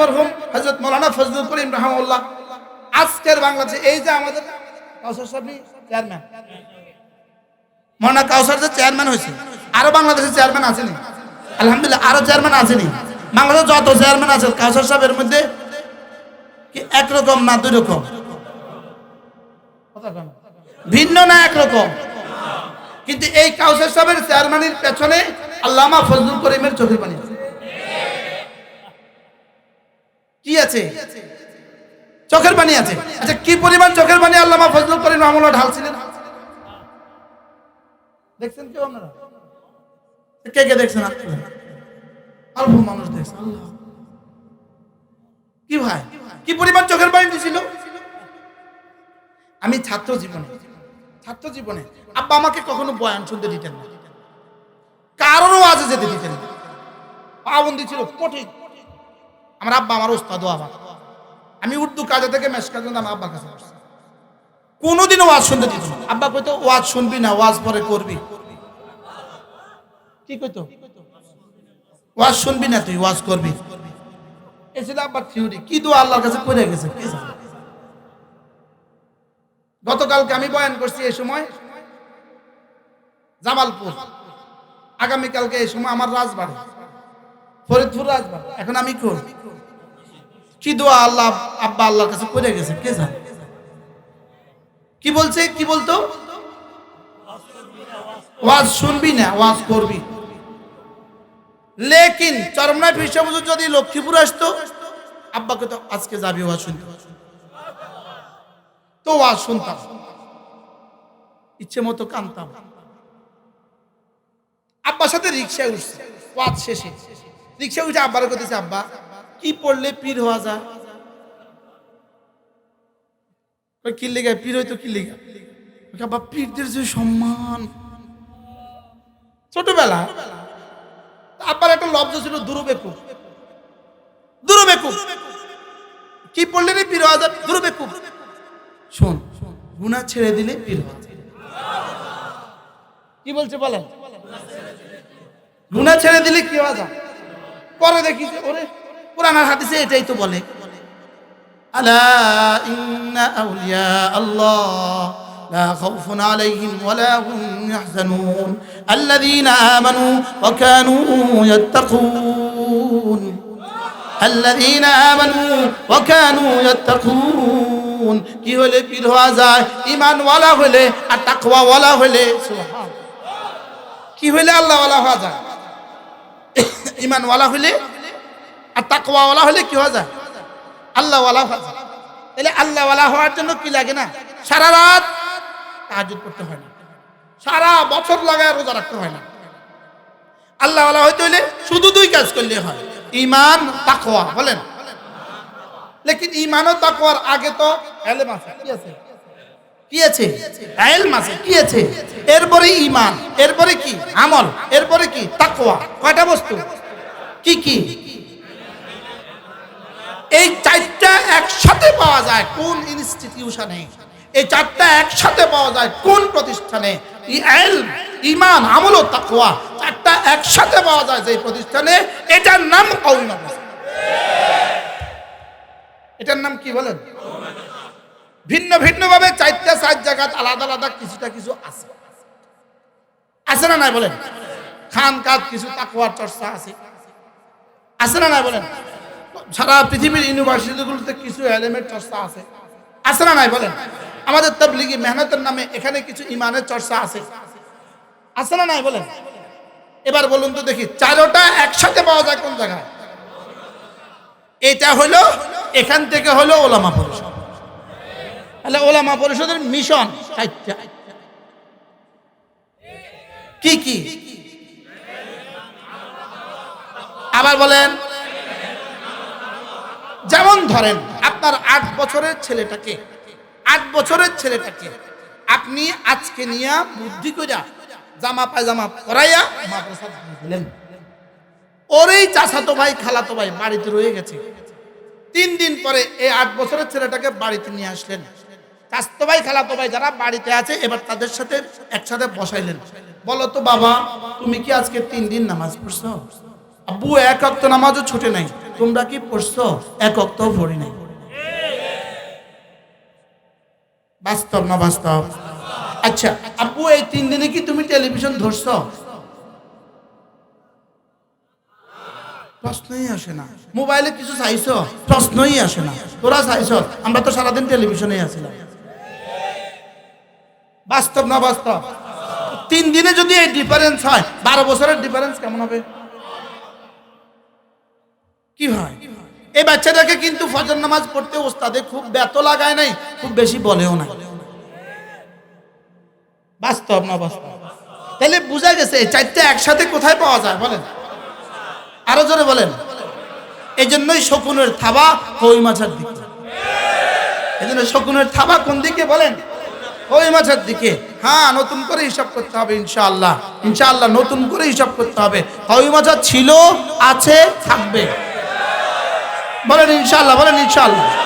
মরহুম ফজলুল করিম আজকের বাংলাদেশে এই যে আমাদের কাউসার সাহেব চেয়ারম্যান। মৌলানা কাউসার যে চেয়ারম্যান হয়েছে, আরও বাংলাদেশের চেয়ারম্যান আলহামদুলিল্লাহ, আরও চেয়ারম্যান যত চেয়ারম্যান আছে, কাউসার সাহেবের মধ্যে কি একরকম না দুই রকম ভিন্ন না একরকম? কিন্তু এই কাউসার সাহেবের চেয়ারম্যানের পেছনে আল্লামা ফজলুল করিমের চোখের পানি। কি আছে? চোখের পানি আছে। আচ্ছা কি পরিমাণ চোখের পানি আল্লামা ফজলুল করিম রহমুল্লাহ ঢালছিলেন? দেখছেন কেউ আপনারা? কে কে দেখছেন? অল্প মানুষ দেখছে আল্লাহ। কি ভাই? কি পরিমাণ চোখের পানি দিছিল? আমি ছাত্র জীবনে ছাত্র জীবনে আব্বা আমাকে কখনো বয়ান শুনতে দিতেন না। কারোরও আজে যেতে দিতেন না। পাবন্দি ছিল কঠিন। আমার আব্বা, আমার ওস্তাদ আবার আমি উর্দু কাজে থেকে মেশ কাজে আমার আব্বার কাছে বসছি। কোনোদিনও ওয়াজ শুনতে দিত না। আব্বা কইতো, ওয়াজ শুনবি না, ওয়াজ পরে করবি। কি কইতো? ওয়াজ শুনবি না তুই, ওয়াজ করবি। এ ছিল আব্বার থিওরি কি দোয়া আল্লাহর কাছে করে গেছে? কে জানে? গতকালকে আমি বয়ান করছি এই সময়, জামালপুর। আগামীকালকে এই সময় আমার রাজবাড়ি। ফরিদপুর রাজবাড়ি। এখন আমি কোন? কি দোয়া আল্লাহ আব্বা আল্লাহর কাছে করে গেছে? কে জানে? কি বলছে? কি বলতো? ওয়াজ শুনবি না, ওয়াজ করবি। লেকিন চরমনায় ফিরসাবুজুর যদি লক্ষ্মীপুর আসতো, আব্বাকে তো আজকে যাবি ওয়াজ শুনতে। তো ওয়াজ শুনতাম। ইচ্ছে মতো কানতাম। আব্বার সাথে রিক্সায় উঠছে। ওয়াজ শেষে। রিক্সায় উঠে আব্বার করতেছে আব্বা, কি পড়লে পীর হওয়া যায়? কি লেগে, পীর হয়তো কি লেগে? আব্বা, পীরদের যে সম্মান। ছোটবেলা, আব্বার একটা লব্জ ছিল দুরবেকুব দুরবেকুব কি পড়লে রে পীর হওয়া যায়? দুরবেকুব শোন, গুনাহ ছেড়ে দিলে পীর হওয়া। কি বলছে বলেন? গুনাহ ছেড়ে দিলে কি হওয়া যায়? পরে দেখি যে ওরে কোরআন আর হাদিসে এটাই তো বলে আলা ইন্না আউলিয়া আল্লাহ لا خوف عليهم ولا هم يحزنون الذين آمنوا وكانوا يتقون الذين آمنوا وكانوا يتقون কি হলে পীর হওয়া যায় ইমান ওয়ালা হলে আর তাকওয়া ওয়ালা হলে সুবহান। কি হলে আল্লাহ ওয়ালা হওয়া যায় ইমান ওয়ালা হলে আর তাকওয়া ওয়ালা হলে কি হওয়া যায়? আল্লাহ ওয়ালা হওয়া যায়। তাহলে আল্লাহ ওয়ালা হওয়ার জন্য কি লাগে না? সারা রাত তাহাজ্জুদ করতে হয় না। সারা বছর লাগায় রোজা রাখতে হয় না। আল্লাহ ওয়ালা হইতে হইলে শুধু দুই কাজ করলে হয়। ইমান তাকওয়া, বলেন? লেকিন ইমান ও তাকওয়ার আগে তো এলেম আছে, কি আছে? কি আছে? এলম আছে। কি আছে? এরপরে ইমান এরপরে কি? আমল। এরপরে কি? তাকওয়া। কয়টা বস্তু? কি কি? এই চারটা একসাথে পাওয়া যায় কোন ইনস্টিটিউশনে এই চারটা একসাথে পাওয়া যায় কোন প্রতিষ্ঠানে? ইমান আমল ও তাকওয়া। চারটা একসাথে পাওয়া যায় যে প্রতিষ্ঠানে। এটার নাম কৌমি এটার নাম কি বলেন? ভিন্ন ভিন্ন ভাবে চারটা চার জায়গা আলাদা আলাদা কিছুটা কিছু আছে। আছে না নাই বলেন? খান কাজ কিছু তাকুয়ার চর্চা আছে। আছে না নাই বলেন? সারা পৃথিবীর ইউনিভার্সিটিগুলোতে কিছু এলিমেন্ট চর্চা আছে। আছে না নাই বলেন? আমাদের তবলিগি মেহনতের নামে এখানে কিছু ইমানের চর্চা আছে। আছে না নাই বলেন? এবার বলুন তো দেখি, চারোটা একসাথে পাওয়া যায় কোন জায়গায়? এটা হলো, এখান থেকে হলো ওলামা পরিষদ। তাহলে ওলামা পরিষদের মিশন। কি কি? আবার বলেন, যেমন ধরেন, আপনার আট বছরের ছেলেটাকে, আট বছরের ছেলেটাকে আপনি আজকে নিয়ে বুদ্ধি কইরা জামা পায়জামা পরাইয়া মাদ্রাসা দিলেন ওর এই চাচাতো ভাই, খালাতো ভাই বাড়িতে রয়ে গেছে। তিন দিন পরে এই আট বছরের ছেলেটাকে বাড়িতে নিয়ে আসলেন। চাচাতো ভাই খালাতো ভাই যারা বাড়িতে আছে, এবার তাদের সাথে একসাথে বসাইলেন। বলো তো বাবা, তুমি কি আজকে তিন দিন নামাজ পড়ছো? আব্বু, এক অক্ত নামাজও ছুটে নাই। তোমরা কি পড়ছো? এক অক্তও পড়ি নাই। বাস্তব না বাস্তব? আচ্ছা আব্বু, এই তিন দিনে কি তুমি টেলিভিশন ধরছো? প্রশ্নই আসে না। মোবাইলে কিছু চাইছো? প্রশ্নই আসে না। তোরা চাইছ? আমরা তো সারাদিন টেলিভিশনেই আছিলাম। বাস্তব না বাস্তব? তিন দিনে যদি এই ডিফারেন্স হয়, বারো বছরের ডিফারেন্স কেমন হবে? কি হয়? এই বাচ্চাটাকে কিন্তু ফজর নামাজ পড়তে ওস্তাদে খুব ব্যত লাগায় নাই, খুব বেশি বলেও না বাস্তব না বাস্তব? তাহলে বোঝা গেছে, এই চারটে একসাথে কোথায় পাওয়া যায়, বলেন? আরও জোরে বলেন। এই জন্যই শকুনের থাবা কই মাছের দিকে? এই জন্য শকুনের থাবা কোন দিকে বলেন? কই মাছের দিকে। হ্যাঁ নতুন করে হিসাব করতে হবে ইনশাআল্লাহ। ইনশাআল্লাহ নতুন করে হিসাব করতে হবে। ওই মাছ ছিল, আছে, থাকবে। বলেন ইনশাআল্লাহ বলেন ইনশাআল্লাহ।